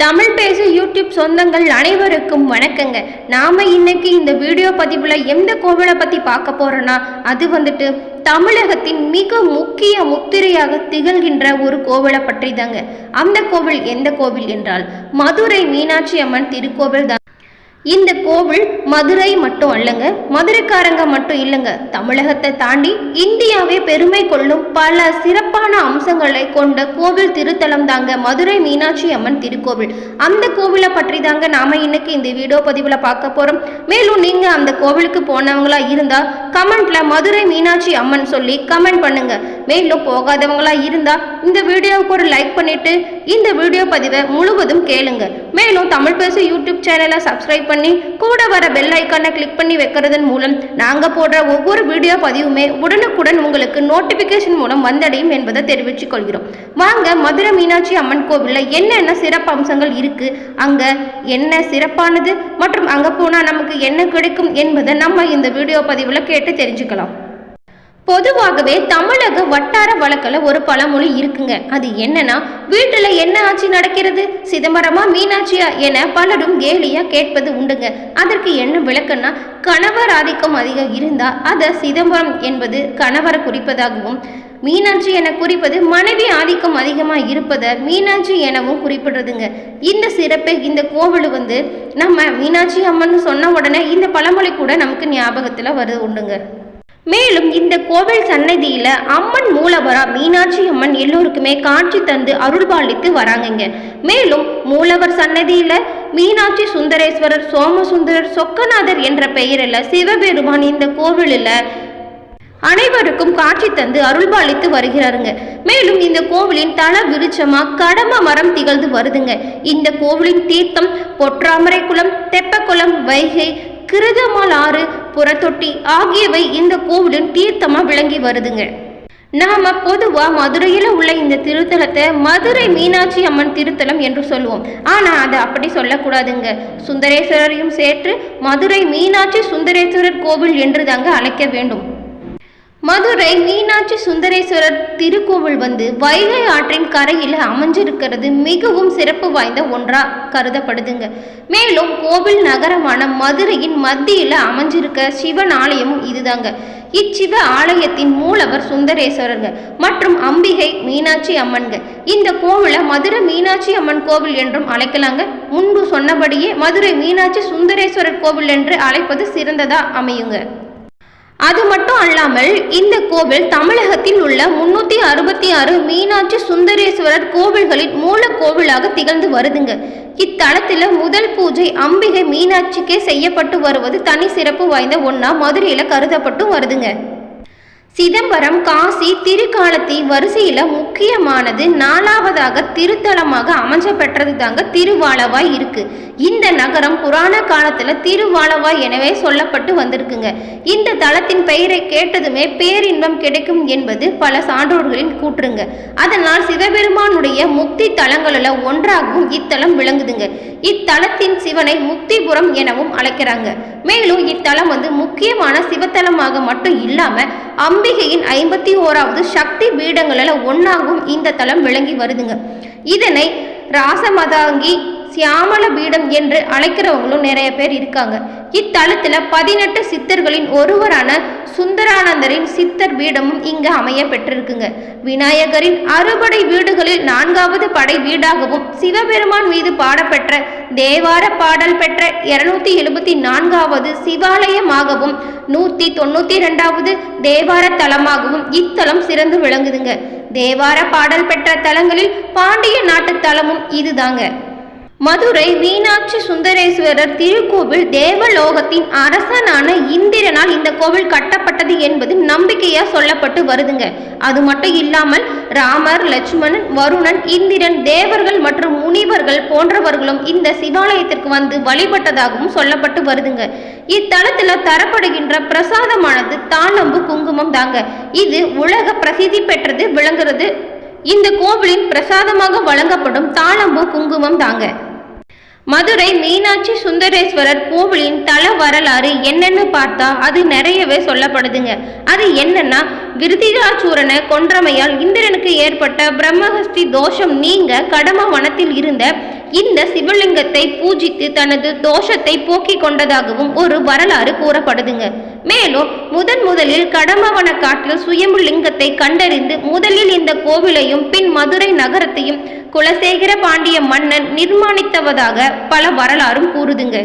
தமிழ் பேசு யூடியூப் சொந்தங்கள் அனைவருக்கும் வணக்கங்க. நாம இன்னைக்கு இந்த வீடியோ பதிவில் எந்த கோவிலை பற்றி பார்க்க போறோம்னா அது வந்துட்டு தமிழகத்தின் மிக முக்கிய முத்திரையாக திகழ்கின்ற ஒரு கோவிலை பற்றி தாங்க அந்த கோவில் எந்த கோவில் என்றால் மதுரை மீனாட்சி அம்மன் திருக்கோவில் தான் இந்த கோவில் மதுரை மட்டும் அல்லங்க மதுரைக்காரங்க மட்டும் இல்லைங்க. தமிழகத்தை தாண்டி இந்தியாவே பெருமை கொள்ளும் பல சிறப்பான அம்சங்களை கொண்ட கோவில் திருத்தலம் தாங்க மதுரை மீனாட்சி அம்மன் திருக்கோவில். அந்த கோவிலை பற்றி தாங்க நாம இன்னைக்கு இந்த வீடியோ பதிவில் பார்க்க போறோம். மேலும் நீங்க அந்த கோவிலுக்கு போனவங்களா இருந்தா கமெண்ட்ல மதுரை மீனாட்சி அம்மன் சொல்லி கமெண்ட் பண்ணுங்க. மேலும் போகாதவங்களா இருந்தா இந்த வீடியோவுக்கு ஒரு லைக் பண்ணிட்டு இந்த வீடியோ பதிவை முழுவதும் கேளுங்க. மேலும் தமிழ் பேசு யூடியூப் சேனலை சப்ஸ்கிரைப் பண்ணி கூட வர பெல் ஐக்கானை கிளிக் பண்ணி வைக்கிறதன் மூலம் நாங்கள் போடுற ஒவ்வொரு வீடியோ பதிவுமே உடனுக்குடன் உங்களுக்கு நோட்டிபிகேஷன் மூலம் வந்தடையும் என்பதை தெரிவித்துக் கொள்கிறோம். வாங்க மதுரை மீனாட்சி அம்மன் கோவிலில் என்னென்ன சிறப்பு அம்சங்கள் இருக்கு? அங்கே என்ன சிறப்பானது? மற்றும் அங்கே போனால் நமக்கு என்ன கிடைக்கும் என்பதை நம்ம இந்த வீடியோ பதிவில் கேட்டு தெரிஞ்சுக்கலாம். பொதுவாகவே தமிழக வட்டார வழக்கில் ஒரு பழமொழி இருக்குங்க. அது என்னன்னா வீட்டில் என்ன ஆட்சி நடக்கிறது? சிதம்பரமா மீனாட்சியா என பலரும் கேலியா கேட்பது உண்டுங்க. அதற்கு என்ன விளக்கம்னா கணவர் ஆதிக்கம் அதிகம் இருந்தா அதை சிதம்பரம் என்பது கணவரை குறிப்பதாகவும் மீனாட்சி என குறிப்பது மனைவி ஆதிக்கம் அதிகமாக இருப்பதை மீனாட்சி எனவும் குறிப்பிடுறதுங்க. இந்த சிறப்பு இந்த கோவில் வந்து நம்ம மீனாட்சி அம்மன் சொன்ன உடனே இந்த பழமொழி கூட நமக்கு ஞாபகத்தில் வருது உண்டுங்க. மேலும் இந்த கோவில் சன்னதியில அம்மன் மூலவரா மீனாட்சி அம்மன் எல்லோருக்குமே காட்சி தந்து அருள்பாலித்து வராங்கங்க. மேலும் மூலவர் சன்னதியில மீனாட்சி சுந்தரேஸ்வரர் சோமசுந்தரர் சொக்கநாதர் என்ற பெயரில் சிவபெருமான் இந்த கோவிலில் அனைவருக்கும் காட்சி தந்து அருள்பாலித்து வருகிறாருங்க. மேலும் இந்த கோவிலின் தல விருட்சமா கடம மரம் திகழ்ந்து வருதுங்க. இந்த கோவிலின் தீர்த்தம் பொற்றாமரை குளம் தெப்பக்குளம் வைகை கிருதமால் ஆறு புறத்தொட்டி ஆகியவை இந்த கோவிலின் தீர்த்தமா விளங்கி வருதுங்க. நாம பொதுவா மதுரையில உள்ள இந்த திருத்தலத்தை மதுரை மீனாட்சி அம்மன் திருத்தலம் என்று சொல்லுவோம். ஆனா அதை அப்படி சொல்லக்கூடாதுங்க. சுந்தரேஸ்வரரையும் சேர்த்து மதுரை மீனாட்சி சுந்தரேஸ்வரர் கோவில் என்று தாங்க அழைக்க வேண்டும். மதுரை மீனாட்சி சுந்தரேஸ்வரர் திருக்கோவில் வந்து வைகை ஆற்றின் கரையில் அமைஞ்சிருக்கிறது மிகவும் சிறப்பு வாய்ந்த ஒன்றா கருதப்படுதுங்க. மேலும் கோவில் நகரமான மதுரையின் மத்தியில் அமைஞ்சிருக்க சிவன் ஆலயமும் இதுதாங்க. இச்சிவ ஆலயத்தின் மூலவர் சுந்தரேஸ்வரருங்க மற்றும் அம்பிகை மீனாட்சி அம்மன்க இந்த கோவிலை மதுரை மீனாட்சி அம்மன் கோவில் என்றும் அழைக்கலாங்க. முன்பு சொன்னபடியே மதுரை மீனாட்சி சுந்தரேஸ்வரர் கோவில் என்று அழைப்பது சிறந்ததா அமையுங்க. அது மட்டும் அல்லாமல் இந்த கோவில் தமிழகத்தில் உள்ள முன்னூத்தி அறுபத்தி ஆறு மீனாட்சி சுந்தரேஸ்வரர் கோவில்களின் மூல கோவிலாக திகழ்ந்து வருதுங்க. இத்தலத்தில் முதல் பூஜை அம்பிகை மீனாட்சிக்கே செய்யப்பட்டு வருவது தனி சிறப்பு வாய்ந்த ஒன்றா மதுரையில் கருதப்பட்டு வருதுங்க. சிதம்பரம் காசி திருக்காலத்தி வரிசையில் முக்கியமானது நாலாவதாக திருத்தலமாக அமைஞ்ச பெற்றது தாங்க திருவாளவாய் இருக்கு. இந்த நகரம் புராண காலத்தில் திருவாளவா எனவே சொல்லப்பட்டு வந்திருக்குங்க. இந்த தலத்தின் பெயரை கேட்டதுமே பேரின்பம் கிடைக்கும் என்பது பல சான்றோர்களின் கூற்றுங்க. அதனால் சிவபெருமானுடைய முக்தி தலங்களில் ஒன்றாகவும் இத்தலம் விளங்குதுங்க. இத்தலத்தின் சிவனை முக்திபுரம் எனவும் அழைக்கிறாங்க. மேலும் இத்தலம் வந்து முக்கியமான சிவத்தலமாக மட்டும் இல்லாம அம்பிகையின் ஐம்பத்தி ஓராவது சக்தி பீடங்களில் ஒன்றாகவும் இந்த தலம் விளங்கி வருதுங்க. இதனை ராசமதாங்கி சியாமல பீடம் என்று அழைக்கிறவங்களும் நிறைய பேர் இருக்காங்க. இத்தலத்தில் பதினெட்டு சித்தர்களின் ஒருவரான சுந்தரானந்தரின் சித்தர் பீடமும் இங்கு அமைய பெற்றிருக்குங்க. விநாயகரின் அறுபடை வீடுகளில் நான்காவது படை வீடாகவும் சிவபெருமான் மீது பாடப்பெற்ற தேவார பாடல் பெற்ற இருநூத்தி எழுபத்தி நான்காவது சிவாலயமாகவும் நூத்தி தொண்ணூத்தி ரெண்டாவது தேவார தலமாகவும் இத்தலம் சிறந்து விளங்குதுங்க. தேவார பாடல் பெற்ற தலங்களில் பாண்டிய நாட்டு தலமும் இதுதாங்க. மதுரை மீனாட்சி சுந்தரேஸ்வரர் திருக்கோவில் தேவலோகத்தின் அரசனான இந்திரனால் இந்த கோவில் கட்டப்பட்டது என்பது நம்பிக்கையா சொல்லப்பட்டு வருதுங்க. அது மட்டும் இல்லாமல் ராமர் லட்சுமணன் வருணன் இந்திரன் தேவர்கள் மற்றும் முனிவர்கள் போன்றவர்களும் இந்த சிவாலயத்திற்கு வந்து வழிபட்டதாகவும் சொல்லப்பட்டு வருதுங்க. இத்தலத்துல தரப்படுகின்ற பிரசாதமானது தாளம்பு குங்குமம் தாங்க. இது உலக பிரசித்தி பெற்றது விளங்குறது. இந்த கோவிலின் பிரசாதமாக வழங்கப்படும் தாளம்பு குங்குமம் தாங்க. மதுரை மீனாட்சி சுந்தரேஸ்வரர் கோவிலின் தல வரலாறு என்னன்னு பார்த்தா அது நிறையவே சொல்லப்படுதுங்க. அது என்னன்னா விருதிராச்சூரனை கொன்றமையால் இந்திரனுக்கு ஏற்பட்ட பிரம்மஹஸ்தி தோஷம் நீங்க கடம வனத்தில் இருந்த இந்த சிவலிங்கத்தை பூஜித்து தனது தோஷத்தை போக்கிக் கொண்டதாகவும் ஒரு வரலாறு கூறப்படுதுங்க. மேலும் முதன் முதலில் கடமவன காட்டில் சுயம்பு லிங்கத்தை கண்டறிந்து முதலில் இந்த கோவிலையும் பின் மதுரை நகரத்தையும் குலசேகர பாண்டிய மன்னன் நிர்மாணித்தவதாக பல வரலாறும் கூறுதுங்க.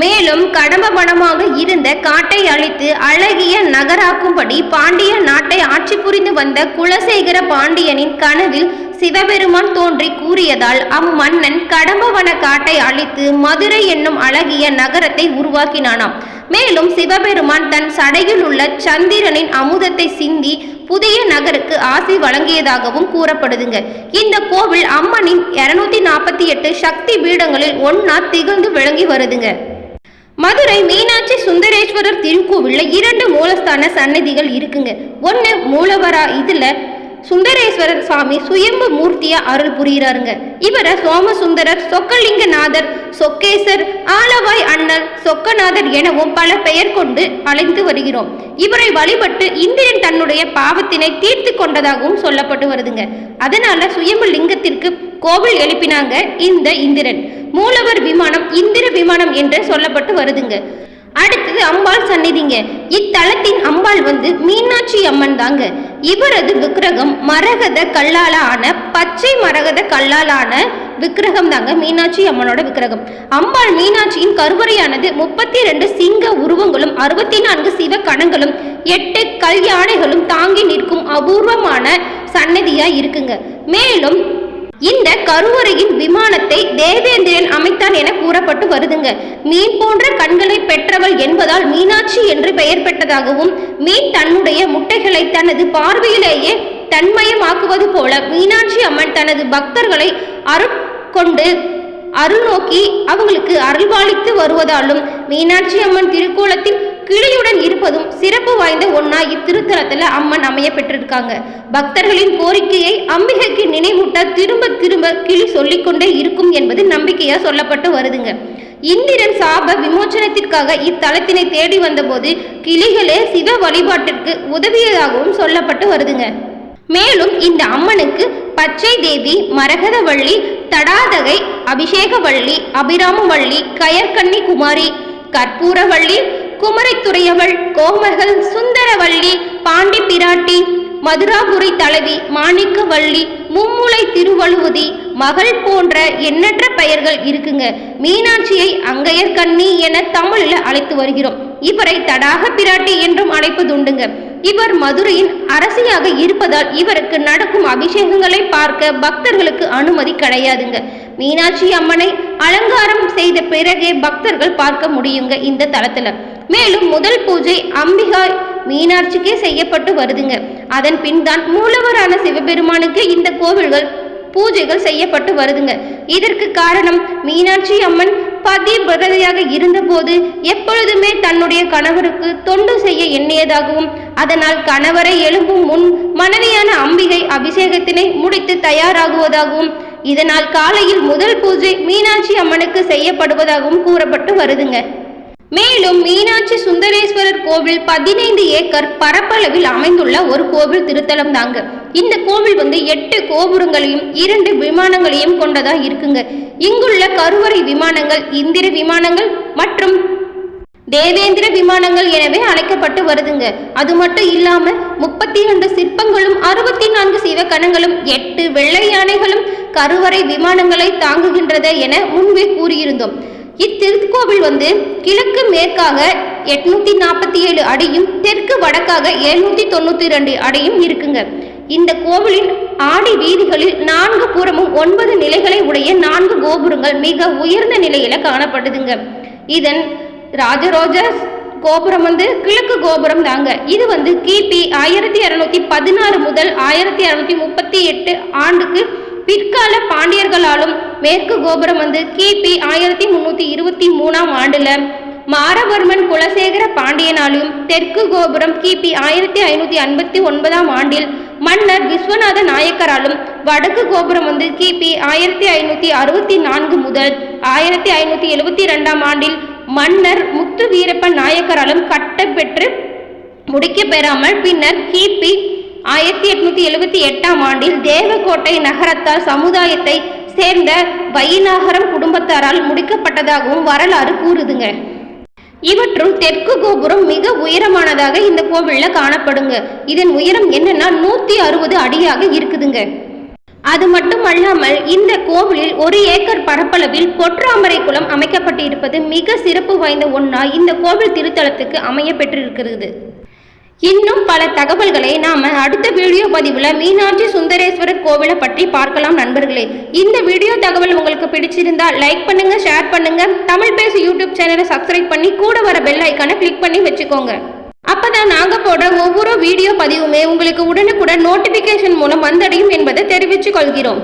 மேலும் கடம்பவனமாக இருந்த காட்டை அழித்து அழகிய நகராக்கும்படி பாண்டிய நாட்டை ஆட்சி புரிந்து வந்த குலசேகர பாண்டியனின் கனவில் சிவபெருமான் தோன்றி கூறியதால் அம்மன்னன் கடம்பவன காட்டை அழித்து மதுரை என்னும் அழகிய நகரத்தை உருவாக்கினானாம். மேலும் சிவபெருமான் தன் சடையில் உள்ள சந்திரனின் அமுதத்தை சிந்தி புதிய நகருக்கு ஆசி வழங்கியதாகவும் கூறப்படுதுங்க. இந்த கோவில் அம்மனின் இருநூத்தி நாற்பத்தி எட்டு சக்தி பீடங்களில் ஒன்னா திகழ்ந்து விளங்கி வருதுங்க. மதுரை மீனாட்சி சுந்தரேஸ்வரர் திருக்கோவில்ல இரண்டு மூலஸ்தான சன்னதிகள் இருக்குங்க. ஒன்று மூலவரா இதில் சுந்தரேஸ்வரர் சுவாமி சுயம்பு மூர்த்தியா அருள் புரிகிறாருங்க இவரை சோமசுந்தரர் சொக்கலிங்கநாதர் சொக்கேசர் ஆலவாய் அண்ணல் சொக்கநாதர் எனவும் பல பெயர் கொண்டு அழைத்து வருகிறோம். இவரை வழிபட்டு இந்திரன் தன்னுடைய பாவத்தினை தீர்த்து கொண்டதாகவும் சொல்லப்பட்டு வருதுங்க. அதனால சுயம்பு லிங்கத்திற்கு கோவில் எழுப்பினாங்க இந்த இந்திரன். மூலவர் விமானம் இந்திர விமானம் என்று சொல்லப்பட்டு வருதுங்க. அடுத்தது அம்பாள் சந்நிதிங்க. இத்தலத்தின் அம்பாள் வந்து மீனாட்சி அம்மன் தாங்க. இவரது விக்கிரகம் மரகத கல்லாலான பச்சை மரகத கல்லாலான விக்கிரகம் தாங்க மீனாட்சி அம்மனோட விக்கிரகம். அம்பாள் மீனாட்சியின் கருவறையானது முப்பத்தி ரெண்டு சிங்க உருவங்களும் அறுபத்தி நான்கு சிவ கணங்களும் எட்டு கல் யானைகளும் தாங்கி நிற்கும் அபூர்வமான சன்னதியா இருக்குங்க. மேலும் இந்த கருவறையின் விமானத்தை தேவேந்திரன் அமைத்தான் என கூறப்பட்டு வருதுங்க. மீன் போன்ற கண்களை பெற்றவள் என்பதால் மீனாட்சி என்று பெயர் பெற்றதாகவும் மீன் தன்னுடைய முட்டைகளை தனது பார்வையிலேயே தன்மயமாக்குவது போல மீனாட்சி அம்மன் தனது பக்தர்களை அருட்கொண்டு அருள் நோக்கி அவங்களுக்கு அருள்பாலித்து வருவதாலும் மீனாட்சி அம்மன் திருக்கோலத்தில் கிளியுடன் இருப்பதும் சிறப்பு வாய்ந்த ஒன்னா இத்திருத்தலத்துல அம்மன் அமைய பெற்றிருக்காங்க. பக்தர்களின் கோரிக்கையை அம்பிகைக்கு நினைவூட்ட திரும்ப திரும்ப கிளி சொல்லிக்கொண்டே இருக்கும் என்பது நம்பிக்கையா சொல்லப்பட்டு வருதுங்க. இந்திரன் சாப விமோச்சனத்திற்காக இத்தலத்தினை தேடி வந்தபோது கிளிகளே சிவ வழிபாட்டிற்கு உதவியதாகவும் சொல்லப்பட்டு வருதுங்க. மேலும் இந்த அம்மனுக்கு பச்சை தேவி மரகதவள்ளி தடாதகை அபிஷேகவள்ளி அபிராமவள்ளி கயற்கன்னி குமாரி கற்பூரவள்ளி குமரைத்துறையவள் கோமகள் சுந்தரவள்ளி பாண்டி பிராட்டி மதுராபுரி தலைவி மாணிக்கவள்ளி மும்முலை திருவழுவதி மகள் போன்ற எண்ணற்ற பெயர்கள் இருக்குங்க. மீனாட்சியை அங்கையர்கண்ணி என தமிழில் அழைத்து வருகிறோம். இவரை தடாக பிராட்டி என்றும் அழைப்பதுண்டுங்க. இவர் மதுரையின் அரசியாக இருப்பதால் இவருக்கு நடக்கும் அபிஷேகங்களை பார்க்க பக்தர்களுக்கு அனுமதி கிடையாதுங்க. மீனாட்சி அம்மனை அலங்காரம் செய்த பிறகே பக்தர்கள் பார்க்க முடியுங்க இந்த தளத்துல மேலும் முதல் பூஜை அம்பிகாய் மீனாட்சிக்கே செய்யப்பட்டு வருதுங்க. அதன் பின் தான் மூலவரான சிவபெருமானுக்கு இந்த கோவில்கள் பூஜைகள் செய்யப்பட்டு வருதுங்க. இதற்கு காரணம் மீனாட்சி அம்மன் பதிவிரதையாக இருந்தபோது எப்பொழுதுமே தன்னுடைய கணவருக்கு தொண்டு செய்ய எண்ணியதாகவும் அதனால் கணவரை எழும்பும் முன் மனைவியான அம்பிகை அபிஷேகத்தினை முடித்து தயாராகுவதாகவும் இதனால் காலையில் முதல் பூஜை மீனாட்சி அம்மனுக்கு செய்யப்படுவதாகவும் கூறப்பட்டு வருதுங்க. மேலும் மீனாட்சி சுந்தரேஸ்வரர் கோவில் பதினைந்து ஏக்கர் பரப்பளவில் அமைந்துள்ள ஒரு கோவில் திருத்தலம் தாங்க. இந்த கோவில் வந்து எட்டு கோபுரங்களையும் இரண்டு விமானங்களையும் கொண்டதா இருக்குங்க. இங்குள்ள கருவறை விமானங்கள் இந்திர விமானங்கள் மற்றும் தேவேந்திர விமானங்கள் எனவே அழைக்கப்பட்டு வருதுங்க. அது மட்டும் இல்லாம முப்பத்தி இரண்டு சிற்பங்களும் அறுபத்தி நான்கு சிவகணங்களும் எட்டு வெள்ளை யானைகளும் கருவறை விமானங்களை தாங்குகின்றது என முன்பே கூறியிருந்தோம். இத்திருக்கோவில் வந்து கிழக்கு மேற்காக எட்நூத்தி நாற்பத்தி ஏழு அடியும் தெற்கு வடக்காக எழுநூத்தி தொண்ணூத்தி ரெண்டு அடியும் இருக்குங்க. இந்த கோவிலின் ஆடி வீதிகளில் நான்கு புறமும் ஒன்பது நிலைகளை உடைய நான்கு கோபுரங்கள் மிக உயர்ந்த நிலையில காணப்படுதுங்க. இதன் ராஜரோஜ கோபுரம் வந்து கிழக்கு கோபுரம் தாங்க. இது வந்து கிபி ஆயிரத்தி இரநூத்தி பதினாறு முதல் ஆயிரத்தி இரநூத்தி முப்பத்தி எட்டு ஆண்டுக்கு பிற்கால பாண்டியர்களாலும் மேற்கு கோபுரம் வந்து கிபி ஆயிரத்தி முன்னூத்தி இருபத்தி மூணாம் ஆண்டுல மாரவர்மன் குலசேகர பாண்டியனாலும் தெற்கு கோபுரம் கிபி ஆயிரத்தி ஐநூத்தி ஐம்பத்தி ஒன்பதாம் ஆண்டில் மன்னர் விஸ்வநாத நாயக்கராலும் வடக்கு கோபுரம் வந்து கிபி ஆயிரத்தி ஐநூத்தி அறுபத்தி நான்கு முதல் ஆயிரத்தி ஐநூத்தி எழுபத்தி ரெண்டாம் ஆண்டில் மன்னர் முத்து வீரப்பன் நாயக்கராலும் கட்டப்பெற்று முடிக்க பெறாமல் பின்னர் கிபி ஆயிரத்தி எட்நூத்தி எழுபத்தி எட்டாம் ஆண்டில் தேவக்கோட்டை நகரத்தார் சமுதாயத்தை சேர்ந்த வைநாகரம் குடும்பத்தாரால் முடிக்கப்பட்டதாகவும் வரலாறு கூறுதுங்க. இவற்றுள் தெற்கு கோபுரம் மிக உயரமானதாக இந்த கோவிலில் காணப்படுங்க. இதன் உயரம் என்னன்னா நூத்தி அறுபது அடியாக இருக்குதுங்க. அது மட்டும் அல்லாமல் இந்த கோவிலில் ஒரு ஏக்கர் பரப்பளவில் பொற்றாமரை குளம் அமைக்கப்பட்டிருப்பது மிக சிறப்பு வாய்ந்த ஒன்றா இந்த கோவில் திருத்தலத்துக்கு அமைய பெற்றிருக்கிறது இன்னும் பல தகவல்களை நாம அடுத்த வீடியோ பதிவுல மீனாட்சி சுந்தரேஸ்வரர் கோவிலை பற்றி பார்க்கலாம் நண்பர்களே. இந்த வீடியோ தகவல் உங்களுக்கு பிடிச்சிருந்தா லைக் பண்ணுங்க ஷேர் பண்ணுங்க. தமிழ் பேசு யூடியூப் சேனலை சப்ஸ்கிரைப் பண்ணி கூட வர பெல் ஐக்கானை கிளிக் பண்ணி வச்சுக்கோங்க. அப்பதான் நாங்க போட ஒவ்வொரு வீடியோ பதிவுமே உங்களுக்கு உடனுக்குடன் நோட்டிபிகேஷன் மூலம் வந்தடையும் என்பதை தெரிவித்துக் கொள்கிறோம்.